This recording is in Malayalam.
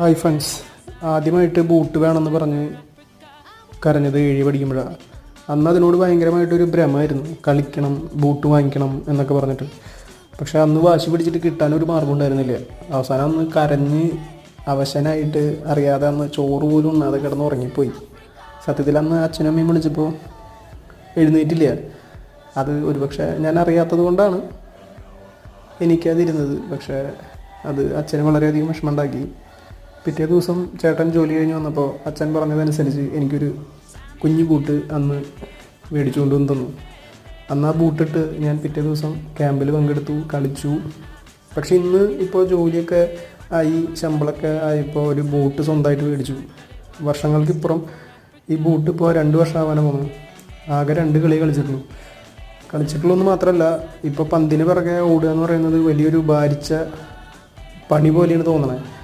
Hi friends. ആദ്യമായിട്ട് ബൂട്ട് വേണമെന്ന് പറഞ്ഞ് കരഞ്ഞത് ഏഴ് പഠിക്കുമ്പോഴാണ്. അന്ന് അതിനോട് ഭയങ്കരമായിട്ടൊരു ഭ്രമമായിരുന്നു കളിക്കണം ബൂട്ട് വാങ്ങിക്കണം എന്നൊക്കെ പറഞ്ഞിട്ട്. പക്ഷേ അന്ന് വാശി പിടിച്ചിട്ട് കിട്ടാനൊരു മാർഗം ഉണ്ടായിരുന്നില്ല. അവസാനം അന്ന് കരഞ്ഞ് അവശനായിട്ട് അറിയാതെ അന്ന് ചോറ് പോലും ഉണ്ണാതെ കിടന്ന് ഉറങ്ങിപ്പോയി. സത്യത്തിൽ അന്ന് അച്ഛനും അമ്മയും വിളിച്ചപ്പോൾ എഴുന്നേറ്റില്ല. അത് ഒരുപക്ഷെ ഞാൻ അറിയാത്തത് കൊണ്ടാണ് എനിക്കതിരുന്നത്. പക്ഷേ അത് അച്ഛന് വളരെയധികം വിഷമമുണ്ടാക്കി പിറ്റേ ദിവസം ചേട്ടൻ ജോലി കഴിഞ്ഞ് വന്നപ്പോൾ അച്ഛൻ പറഞ്ഞതനുസരിച്ച് എനിക്കൊരു കുഞ്ഞു ബൂട്ട് അന്ന് മേടിച്ചു കൊണ്ടുവന്ന് തന്നു. അന്ന് ആ ബൂട്ടിട്ട് ഞാൻ പിറ്റേ ദിവസം ക്യാമ്പിൽ പങ്കെടുത്തു കളിച്ചു. പക്ഷെ ഇന്ന് ഇപ്പോൾ ജോലിയൊക്കെ ആയി ശമ്പളമൊക്കെ ആയപ്പോൾ ഒരു ബൂട്ട് സ്വന്തമായിട്ട് മേടിച്ചു. വർഷങ്ങൾക്കിപ്പുറം ഈ ബൂട്ട് ഇപ്പോൾ രണ്ട് വർഷമാവാനും വന്നു ആകെ രണ്ട് കളി കളിച്ചിട്ടുള്ളൂ. കളിച്ചിട്ടുള്ളൂ എന്ന് മാത്രമല്ല ഇപ്പോൾ പന്തിന് പിറകെ ഓടുക എന്ന് പറയുന്നത് വലിയൊരു ഭാരിച്ച പണി പോലെയാണ് തോന്നണത്